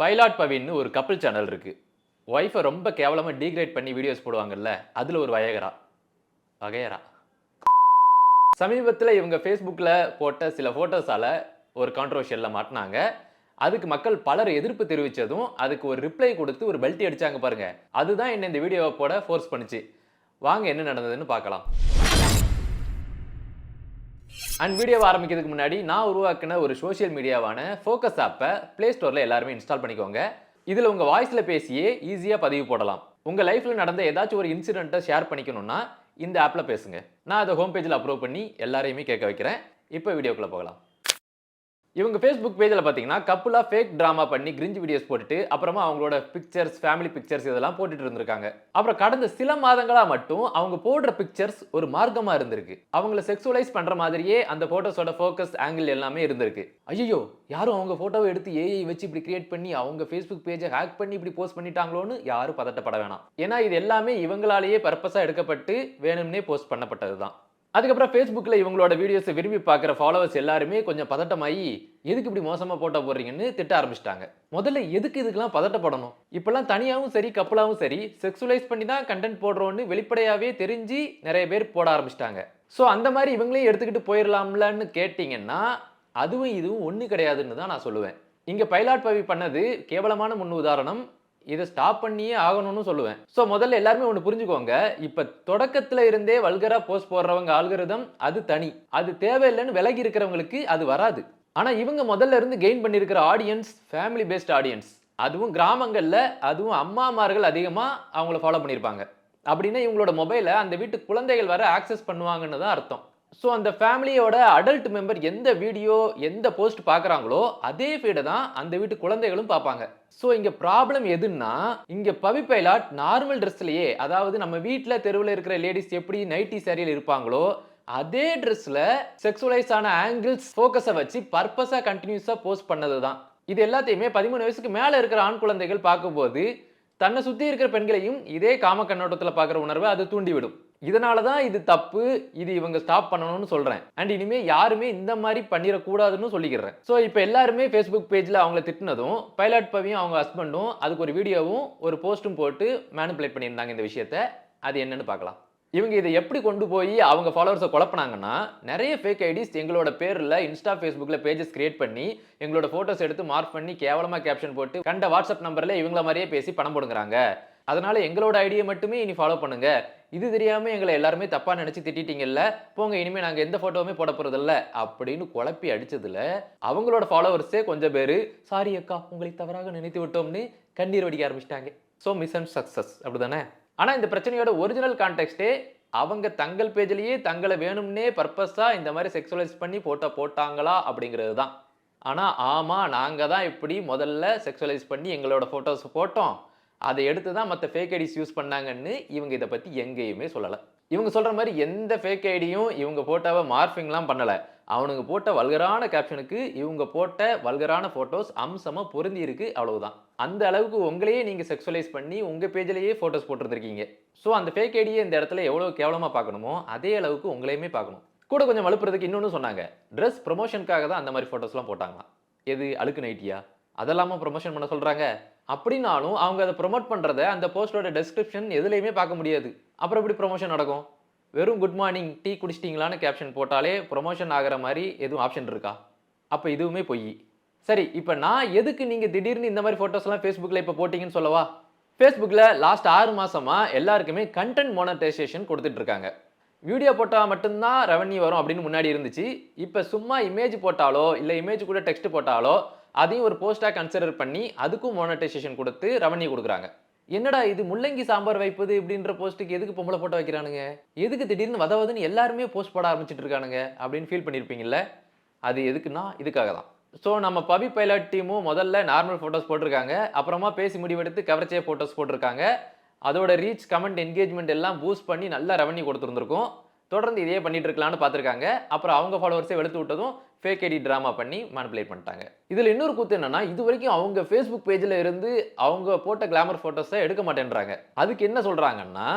பைலாட் பவின்னு ஒரு couple channel இருக்குது wifi ரொம்ப கேவலமாக டீக்ரேட் பண்ணி வீடியோஸ் போடுவாங்கல்ல அதில் ஒரு வயகரா? வகையரா? சமீபத்தில் இவங்க ஃபேஸ்புக்கில் போட்ட சில ஃபோட்டோஸால் ஒரு கான்ட்ரவர்ஷியலில் மாட்டினாங்க. அதுக்கு மக்கள் பலர் எதிர்ப்பு தெரிவித்ததும் அதுக்கு ஒரு ரிப்ளை கொடுத்து ஒரு பெல்ட்டி அடித்தாங்க பாருங்கள் அதுதான் என்ன இந்த வீடியோவை போட ஃபோர்ஸ் பண்ணுச்சு. வாங்க என்ன நடந்ததுன்னு பார்க்கலாம். அண்ட் வீடியோவை ஆரம்பிக்கிறதுக்கு முன்னாடி நான் உருவாக்கின ஒரு சோஷியல் மீடியாவான ஃபோக்கஸ் ஆப்பை ப்ளே ஸ்டோரில் எல்லாருமே இன்ஸ்டால் பண்ணிக்கோங்க. இதில் உங்கள் வாய்ஸில் பேசியே ஈஸியாக பதிவு போடலாம். உங்கள் லைஃப்பில் நடந்த ஏதாச்சும் ஒரு இன்சிடெண்ட்டை ஷேர் பண்ணிக்கணும்னா இந்த ஆப்பில் பேசுங்க. நான் அதை ஹோம் பேஜில் அப்ரூவ் பண்ணி எல்லாரையுமே கேட்க வைக்கிறேன். இப்போ வீடியோக்குள்ளே போகலாம். இவங்க ஃபேஸ்புக் பேஜில் பார்த்தீங்கன்னா கப்புலாக ஃபேக் ட்ராமா பண்ணி கிரிஞ்சு வீடியோஸ் போட்டுட்டு அப்புறமா அவங்களோட பிக்சர்ஸ் ஃபேமிலி பிக்சர்ஸ் இதெல்லாம் போட்டுட்டு இருந்திருக்காங்க. அப்புறம் கடந்த சில மாதங்களாக மட்டும் அவங்க போடுற பிக்சர்ஸ் ஒரு மார்க்கமாக இருந்திருக்கு. அவங்கள செக்ஸுவலைஸ் பண்ணுற மாதிரியே அந்த ஃபோட்டோஸோட ஃபோக்கஸ் ஆங்கிள் எல்லாமே இருந்திருக்கு. ஐயோ யாரும் அவங்க ஃபோட்டோவை எடுத்து ஏஐ வச்சு இப்படி கிரியேட் பண்ணி அவங்க ஃபேஸ்புக் பேஜை ஹேக் பண்ணி இப்படி போஸ்ட் பண்ணிட்டாங்களோன்னு யாரும் பதட்டப்பட வேணாம். ஏன்னா இது எல்லாமே இவங்களாலேயே பர்பஸாக எடுக்கப்பட்டு வேணும்னே போஸ்ட் பண்ணப்பட்டது தான் அதுக்கப்புறம் ஃபேஸ்புக்கில் இவங்களோட வீடியோஸை விரும்பி பார்க்குற ஃபாலோவர்ஸ் எல்லாருமே கொஞ்சம் பதட்டமாகி எதுக்கு இப்படி மோசமாக போட்டோ போடுறீங்கன்னு திட்ட ஆரம்பிச்சிட்டாங்க. முதல்ல எதுக்கு இதுக்கெல்லாம் பதட்டப்படணும்? இப்போல்லாம் தனியாகவும் சரி கப்பலாகவும் சரி செக்ஸுவலைஸ் பண்ணி தான் கண்டென்ட் போடுறோன்னு வெளிப்படையாகவே தெரிஞ்சு நிறைய பேர் போட ஆரம்பிச்சிட்டாங்க. ஸோ அந்த மாதிரி இவங்களையும் எடுத்துக்கிட்டு போயிடலாம்லன்னு கேட்டிங்கன்னா அதுவும் இதுவும் ஒன்று கிடையாதுன்னு தான் நான் சொல்லுவேன். இங்கே பைலாட் பவி பண்ணது கேவலமான முன் உதாரணம் இதை ஸ்டாப் பண்ணியே ஆகணும்னு சொல்லுவேன். ஸோ முதல்ல எல்லாருமே ஒன்று புரிஞ்சுக்கோங்க. இப்போ தொடக்கத்தில் இருந்தே வல்கராக போஸ்ட் போடுறவங்க ஆல்கரிதம் அது தனி. அது தேவையில்லைன்னு விலகி இருக்கிறவங்களுக்கு அது வராது. ஆனால் இவங்க முதல்ல இருந்து கெயின் பண்ணியிருக்கிற ஆடியன்ஸ் ஃபேமிலி பேஸ்ட் ஆடியன்ஸ் அதுவும் கிராமங்களில் அதுவும் அம்மாமார்கள் அதிகமாக அவங்கள ஃபாலோ பண்ணியிருப்பாங்க அப்படின்னா இவங்களோட மொபைலை அந்த வீட்டு குழந்தைகள் வர ஆக்சஸ் பண்ணுவாங்கன்னு தான் அர்த்தம். ஸோ அந்த ஃபேமிலியோட அடல்ட் மெம்பர் எந்த வீடியோ எந்த போஸ்ட் பார்க்குறாங்களோ அதே ஃபீடை தான் அந்த வீட்டு குழந்தைகளும் பார்ப்பாங்க. ஸோ இங்கே ப்ராப்ளம் எதுன்னா இங்கே பவி பைலாட் நார்மல் ட்ரெஸ்லையே அதாவது நம்ம வீட்டில் தெருவில் இருக்கிற லேடிஸ் எப்படி நைட்டி சாரியில் இருப்பாங்களோ அதே ட்ரெஸ்ஸில் செக்ஸுவலைஸ் ஆன ஆங்கிள்ஸ் ஃபோக்கஸை வச்சு பர்பஸாக கண்டினியூஸாக போஸ்ட் பண்ணது தான். இது எல்லாத்தையுமே பதிமூணு வயசுக்கு மேலே இருக்கிற ஆண் குழந்தைகள் பார்க்கும்போது தன்னை சுற்றி இருக்கிற பெண்களையும் இதே காம கண்ணோட்டத்தில் பார்க்குற உணர்வை அது தூண்டிவிடும். இதனால தான் இது தப்பு இது இவங்க ஸ்டாப் பண்ணணும்னு சொல்கிறேன் அண்ட் இனிமேல் யாருமே இந்த மாதிரி பண்ணிடக்கூடாதுன்னு சொல்லிக்கிறேன். ஸோ இப்போ எல்லாருமே ஃபேஸ்புக் பேஜில் அவங்கள திட்டினதும் பைலாட் பவியும் அவங்க ஹஸ்பண்டும் அதுக்கு ஒரு வீடியோவும் ஒரு போஸ்ட்டும் போட்டு மேனுப்புலேட் பண்ணியிருந்தாங்க இந்த விஷயத்த. அது என்னன்னு பார்க்கலாம். இவங்க இதை எப்படி கொண்டு போய் அவங்க ஃபாலோவர்ஸை குழப்பினாங்கன்னா நிறைய ஃபேக் ஐடிஸ் எங்களோட பேரில் இன்ஸ்டா ஃபேஸ்புக்கில் பேஜஸ் கிரியேட் பண்ணி எங்களோட ஃபோட்டோஸ் எடுத்து மார்க் பண்ணி கேவலமாக கேப்ஷன் போட்டு கண்ட வாட்ஸ்அப் நம்பரில் இவங்கள மாதிரியே பேசி பணம் போடுங்கிறாங்க. அதனால எங்களோட ஐடியை மட்டுமே இனி ஃபாலோ பண்ணுங்க. இது தெரியாமல் எங்களை எல்லாருமே தப்பாக நினச்சி திட்டிட்டீங்கல்ல போங்க இனிமேல் நாங்கள் எந்த ஃபோட்டோவுமே போட போகிறதில்ல அப்படின்னு குழப்பி அடித்ததில் அவங்களோட ஃபாலோவர்ஸே கொஞ்சம் பேர் சாரி அக்கா உங்களை தவறாக நினைத்து விட்டோம்னு கண்ணீர் வடிக்க ஆரம்பிச்சிட்டாங்க. ஸோ மிஸ் அண்ட் சக்ஸஸ் அப்படிதானே? ஆனால் இந்த பிரச்சனையோட ஒரிஜினல் கான்டெக்ட்டே அவங்க தங்கள் பேஜ்லேயே தங்களை வேணும்னே பர்பஸாக இந்த மாதிரி செக்ஸுவலைஸ் பண்ணி ஃபோட்டோ போட்டாங்களா அப்படிங்கிறது தான். ஆனால் ஆமாம் நாங்கள் தான் இப்படி முதல்ல செக்ஸுவலைஸ் பண்ணி எங்களோட ஃபோட்டோஸ் போட்டோம். அதை எடுத்து தான் மற்ற ஃபேக் ஐடிஸ் யூஸ் பண்ணாங்கன்னு இவங்க இதை பற்றி எங்கேயுமே சொல்லலை. இவங்க சொல்கிற மாதிரி எந்த ஃபேக் ஐடியும் இவங்க போட்டோவை மார்ஃபிங்லாம் பண்ணலை. அவனுங்க போட்ட வல்கரான கேப்ஷனுக்கு இவங்க போட்ட வல்கரான ஃபோட்டோஸ் அம்சமாக பொருந்தி இருக்கு அவ்வளவுதான். அந்த அளவுக்கு உங்களையே நீங்கள் செக்ஸுவலைஸ் பண்ணி உங்கள் பேஜ்லேயே ஃபோட்டோஸ் போட்டிருந்துருக்கீங்க. ஸோ அந்த ஃபேக் ஐடியை இந்த இடத்துல எவ்வளோ கேவலமாக பார்க்கணுமோ அதே அளவுக்கு உங்களையுமே பார்க்கணும். கூட கொஞ்சம் வலுப்புறதுக்கு இன்னொன்று சொன்னாங்க. ட்ரெஸ் ப்ரொமோஷனுக்காக தான் அந்த மாதிரி ஃபோட்டோஸ்லாம் போட்டாங்களாம். எது அழுக்கு நைட்டியா அதெல்லாமா ப்ரொமோஷன் பண்ண சொல்கிறாங்க அப்படின்னாலும் அவங்க அதை ப்ரொமோட் பண்ணுறத அந்த போஸ்டோட டெஸ்கிரிப்ஷன் எதுலேயுமே பார்க்க முடியாது. அப்புறம் எப்படி ப்ரொமோஷன் நடக்கும்? வெறும் குட் மார்னிங் டீ குடிச்சிட்டிங்களான்னு கேப்ஷன் போட்டாலே ப்ரொமோஷன் ஆகிற மாதிரி எதுவும் ஆப்ஷன் இருக்கா? அப்போ இதுவுமே பொய். சரி இப்போ நான் எதுக்கு நீங்கள் திடீர்னு இந்த மாதிரி ஃபோட்டோஸ்லாம் ஃபேஸ்புக்கில் இப்போ போட்டிங்கன்னு சொல்லவா? ஃபேஸ்புக்கில் லாஸ்ட் ஆறு மாதமாக எல்லாருக்குமே கண்டென்ட் மோனடைசேஷன் கொடுத்துட்ருக்காங்க வீடியோ போட்டால் மட்டும்தான் ரெவன்யூ வரும் அப்படின்னு முன்னாடி இருந்துச்சு. இப்போ சும்மா இமேஜ் போட்டாலோ இல்லை இமேஜ் கூட டெக்ஸ்ட் போட்டாலோ அதையும் ஒரு போஸ்ட்டாக கன்சிடர் பண்ணி அதுக்கும் மோனடைசேஷன் கொடுத்து ரெவன்யூ கொடுக்குறாங்க. என்னடா இது முள்ளங்கி சாம்பார் வைப்பது இப்படின்ற போஸ்ட்டுக்கு எதுக்கு பொம்பளை போட்டோ வைக்கிறானுங்க? எதுக்கு திடீர்னு வதவதுன்னு எல்லாருமே போஸ்ட் போட ஆரம்பிச்சிட்டு இருக்கானுங்க அப்படின்னு ஃபீல் பண்ணியிருப்பீங்கல்ல அது எதுக்குன்னா இதுக்காக தான். ஸோ நம்ம பபி பைலட் டீமும் முதல்ல நார்மல் ஃபோட்டோஸ் போட்டிருக்காங்க. அப்புறமா பேசி முடிவெடுத்து கவர்ச்சியாக ஃபோட்டோஸ் போட்டிருக்காங்க. அதோட ரீச் கமெண்ட் என்கேஜ்மெண்ட் எல்லாம் பூஸ்ட் பண்ணி நல்லா ரெவன்யூ கொடுத்துருந்துருக்கும். தொடர்ந்து இதே பண்ணிட்டு இருக்கலாம்னு பார்த்துருக்காங்க. அப்புறம் அவங்க ஃபாலோவர்ஸே வெளுத்து விட்டதும் ஃபேக் ஐடி ட்ராமா பண்ணி மேனிப்புலேட் பண்ணிட்டாங்க. இதில் இன்னொரு கூத்து என்னன்னா இது வரைக்கும் அவங்க ஃபேஸ்புக் பேஜில் இருந்து அவங்க போட்ட கிளாமர் ஃபோட்டோஸை எடுக்க மாட்டேன்றாங்க. அதுக்கு என்ன சொல்கிறாங்கன்னா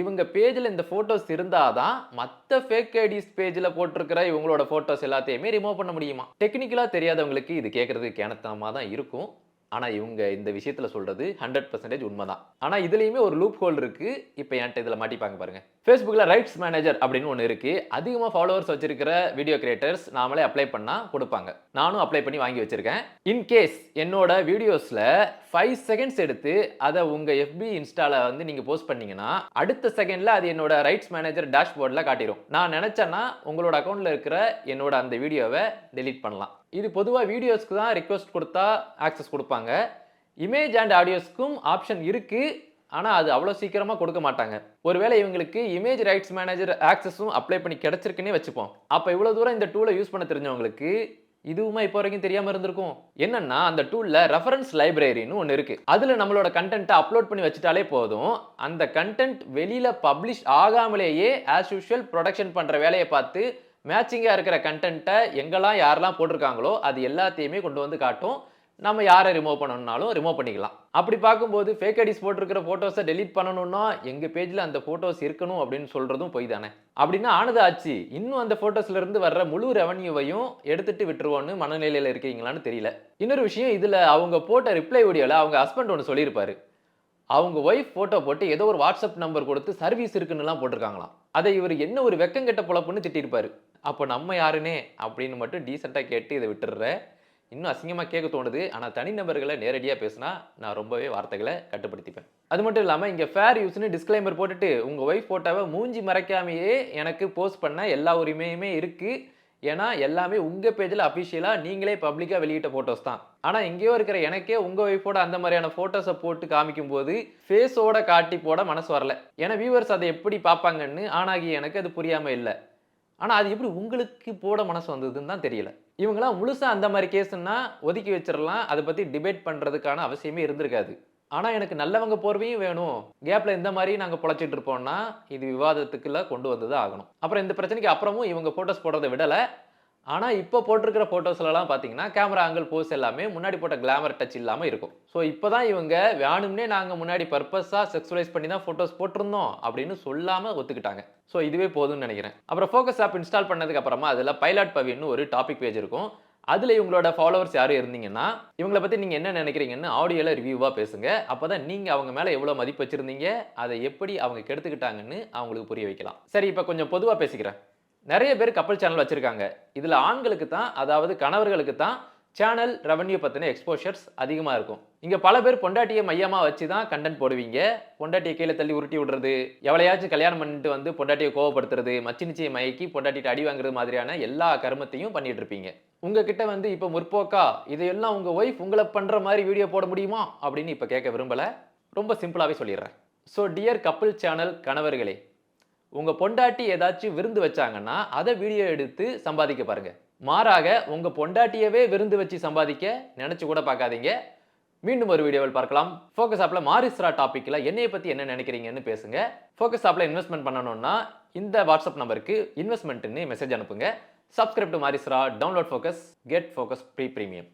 இவங்க பேஜில் இந்த ஃபோட்டோஸ் இருந்தால் தான் மற்ற ஃபேக் ஐடிஸ் பேஜில் போட்டிருக்கிற இவங்களோட ஃபோட்டோஸ் எல்லாத்தையுமே ரிமூவ் பண்ண முடியுமா? டெக்னிக்கலாக தெரியாதவங்களுக்கு இது கேட்குறதுக்கு கேனத்தனமாக தான் இருக்கும். ஆனால் இவங்க இந்த விஷயத்தில் சொல்கிறது ஹண்ட்ரட் பர்சன்டேஜ் உண்மை தான் ஆனால் இதுலேயுமே ஒரு லூப் ஹோல் இருக்குது இப்போ என்கிட்ட இதில் மாட்டிப்பாங்க பாருங்கள் ஃபேஸ்புக்கில் ரைட்ஸ் மேனேஜர் அப்படின்னு ஒன்று இருக்குது அதிகமாக ஃபாலோவர்ஸ் வச்சிருக்கிற வீடியோ கிரியேட்டர்ஸ் நாமளே அப்ளை பண்ணால் கொடுப்பாங்க. நானும் அப்ளை பண்ணி வாங்கி வச்சுருக்கேன். இன்கேஸ் என்னோட வீடியோஸில் ஃபைவ் செகண்ட்ஸ் எடுத்து அதை உங்கள் எஃபி இன்ஸ்டாவில் வந்து நீங்கள் போஸ்ட் பண்ணீங்கன்னா அடுத்த செகண்டில் அது என்னோட ரைட்ஸ் மேனேஜர் டேஷ்போர்டில் காட்டிடும் நான் நினச்சேன்னா உங்களோட அக்கௌண்ட்டில் இருக்கிற என்னோட அந்த வீடியோவை டெலீட் பண்ணலாம். இது பொதுவாக வீடியோஸ்க்கு தான் ரிக்வெஸ்ட் கொடுத்தா ஆக்சஸ் கொடுப்பாங்க. இமேஜ் அண்ட் ஆடியோஸ்க்கும் ஆப்ஷன் இருக்குது ஆனால் அது அவ்வளோ சீக்கிரமாக கொடுக்க மாட்டாங்க. ஒருவேளை இவங்களுக்கு இமேஜ் ரைட்ஸ் மேனேஜர் ஆக்சஸும் அப்ளை பண்ணி கிடச்சிருக்குன்னே வச்சுப்போம். அப்போ இவ்வளோ தூரம் இந்த டூலை யூஸ் பண்ண தெரிஞ்சவங்களுக்கு இதுவுமா இப்போ வரைக்கும் தெரியாமல் இருந்திருக்கும். என்னன்னா அந்த டூலில் ரெஃபரன்ஸ் லைப்ரரின்னு ஒன்று இருக்குது அதில் நம்மளோட கண்டென்ட்டை அப்லோட் பண்ணி வச்சுட்டாலே போதும். அந்த கண்டென்ட் வெளியில் பப்ளிஷ் ஆகாமலேயே ஆஸ் யூஷுவல் ப்ரொடக்ஷன் பண்ணுற வேலையை பார்த்து மேட்சிங்காக இருக்கிற கண்டென்ட்டை எங்கெல்லாம் யாரெல்லாம் போட்டிருக்காங்களோ அது எல்லாத்தையுமே கொண்டு வந்து காட்டும். நம்ம யாரை ரிமூவ் பண்ணணும்னாலும் ரிமூவ் பண்ணிக்கலாம். அப்படி பார்க்கும்போது ஃபேக் ஐடிஸ் போட்டிருக்கிற ஃபோட்டோஸை டெலீட் பண்ணணும்னா எங்கள் பேஜில் அந்த ஃபோட்டோஸ் இருக்கணும் அப்படின்னு சொல்கிறதும் பொய் தானே. அப்படின்னா ஆனது ஆச்சு இன்னும் அந்த ஃபோட்டோஸ்லேருந்து வர்ற முழு ரெவன்யூவையும் எடுத்துட்டு விட்டுருவோன்னு மனநிலையில் இருக்கீங்களான்னு தெரியல. இன்னொரு விஷயம் இதில் அவங்க போட்ட ரிப்ளை வீடியோவில் அவங்க ஹஸ்பண்ட் ஒன்று சொல்லியிருப்பாரு. அவங்க ஒய்ஃப் ஃபோட்டோ போட்டு ஏதோ ஒரு வாட்ஸ்அப் நம்பர் கொடுத்து சர்வீஸ் இருக்குன்னுலாம் போட்டிருக்காங்களாம். அதை இவர் என்ன ஒரு வெக்கங்கெட்ட பொழப்புன்னு திட்டிருப்பாரு அப்போ நம்ம யாருனே அப்படின்னு மட்டும் டீசெண்டாக கேட்டு இதை விட்டுடுறேன் இன்னும் அசிங்கமாக கேட்க தோணுது. ஆனால் தனிநபர்களை நேரடியாக பேசினா நான் ரொம்பவே வார்த்தைகளை கட்டுப்படுத்திப்பேன். அது மட்டும் இல்லாமல் இங்கே ஃபேர் யூஸ்னு டிஸ்க்ளைமர் போட்டுட்டு உங்கள் ஒய்ஃப் ஃபோட்டோவை மூஞ்சி மறைக்காமையே எனக்கு போஸ்ட் பண்ண எல்லா உரிமையுமே இருக்குது ஏன்னா எல்லாமே உங்கள் பேஜில் அஃபிஷியலாக நீங்களே பப்ளிக்காக வெளியிட்ட ஃபோட்டோஸ் தான். ஆனால் எங்கேயோ இருக்கிற எனக்கே உங்கள் ஒய்ஃபோட அந்த மாதிரியான ஃபோட்டோஸை போட்டு காமிக்கும் போது ஃபேஸோட காட்டி போட மனசு வரல. ஏன்னா வியூவர்ஸ் அதை எப்படி பார்ப்பாங்கன்னு ஆனாகி எனக்கு அது புரியாமல் இல்லை. ஆனால் அது எப்படி உங்களுக்கு போட மனசு வந்ததுன்னு தான் தெரியல. இவங்களாம் முழுசாக அந்த மாதிரி கேஸ்ன்னா ஒதுக்கி வச்சிடலாம் அதை பற்றி டிபேட் பண்ணுறதுக்கான அவசியமே இருந்திருக்காது. ஆனால் எனக்கு நல்லவங்க போர்வையும் வேணும். கேப்பில் இந்த மாதிரி நாங்கள் பொழைச்சிட்டு இருப்போம்னா இது விவாதத்துக்குள்ள கொண்டு வந்து தான் ஆகணும். அப்புறம் இந்த பிரச்சனைக்கு அப்புறமும் இவங்க ஃபோட்டோஸ் போடுறதை விடலை. ஆனால் இப்போ போட்டிருக்கிற ஃபோட்டோஸ்லலாம் பார்த்தீங்கன்னா கேமரா ஆங்கிள் போஸ் எல்லாமே முன்னாடி போட்ட கிளாமர் டச் இல்லாமல் இருக்கும். ஸோ இப்போ தான் இவங்க வேணும்னே நாங்கள் முன்னாடி பர்பஸாக செக்ஸுவலைஸ் பண்ணி தான் ஃபோட்டோஸ் போட்டிருந்தோம் அப்படின்னு சொல்லாமல் ஒத்துக்கிட்டாங்க. ஸோ இதுவே போதும்னு நினைக்கிறேன். அப்புறம் ஃபோக்கஸ் ஆப் இன்ஸ்டால் பண்ணதுக்கு அப்புறமா அதில் பைலாட் பவின்னு ஒரு டாபிக் பேஜ் இருக்கும். அதில் இவங்களோட ஃபாலோவர்ஸ் யாரும் இருந்தீங்கன்னா இவங்கள பற்றி நீங்கள் என்ன நினைக்கிறீங்கன்னு ஆடியோவில் ரிவ்யூவாக பேசுங்க. அப்போ தான் நீங்கள் அவங்க மேலே எவ்வளோ மதிப்பு வச்சுருந்தீங்க அதை எப்படி அவங்க கெடுத்துக்கிட்டாங்கன்னு அவங்களுக்கு புரிய வைக்கலாம். சரி இப்போ கொஞ்சம் பொதுவாக பேசிக்கிறேன். நிறைய பேர் கப்பல் சேனல் வச்சுருக்காங்க. இதில் ஆண்களுக்கு தான் அதாவது கணவர்களுக்கு தான் சேனல் ரெவன்யூ பற்றின எக்ஸ்போஷர்ஸ் அதிகமாக இருக்கும். இங்கே பல பேர் பொண்டாட்டியை மையமாக வச்சு தான் கண்டென்ட் போடுவீங்க. பொண்டாட்டியை கீழே தள்ளி உருட்டி விடுறது எவளையாச்சும் கல்யாணம் பண்ணிட்டு வந்து பொண்டாட்டியை கோவப்படுத்துறது மச்சி நிச்சய மயக்கி பொண்டாட்டிட்டு அடி வாங்குறது மாதிரியான எல்லா கருமத்தையும் பண்ணிட்டு இருப்பீங்க. உங்ககிட்ட வந்து இப்போ முற்போக்கா இதையெல்லாம் உங்கள் ஒய்ஃப் உங்களை பண்ணுற மாதிரி வீடியோ போட முடியுமா? அப்படின்னு இப்போ கேட்க விரும்பலை. ரொம்ப சிம்பிளாகவே சொல்லிடுறேன். ஸோ டியர் கப்பிள் சேனல் கணவர்களே உங்கள் பொண்டாட்டி ஏதாச்சும் விருந்து வச்சாங்கன்னா அதை வீடியோ எடுத்து சம்பாதிக்க பாருங்கள் மாறாக உங்கள் பொண்டாட்டியவே விருந்து வச்சு சம்பாதிக்க நினச்சி கூட பார்க்காதீங்க. மீண்டும் ஒரு வீடியோவில் பார்க்கலாம். ஃபோக்கஸ் ஆப்பில் மாரிஸ்ரா டாப்பிக்கில் என்னைய பற்றி என்ன நினைக்கிறீங்கன்னு பேசுங்க. ஃபோக்கஸ் ஆப்பில் இன்வெஸ்ட்மெண்ட் பண்ணணும்னா இந்த வாட்ஸ்அப் நம்பருக்கு இன்வெஸ்ட்மெண்ட்டுன்னு மெசேஜ் அனுப்புங்க. Subscribe to மாரிஸ்ரா download Focus get Focus free premium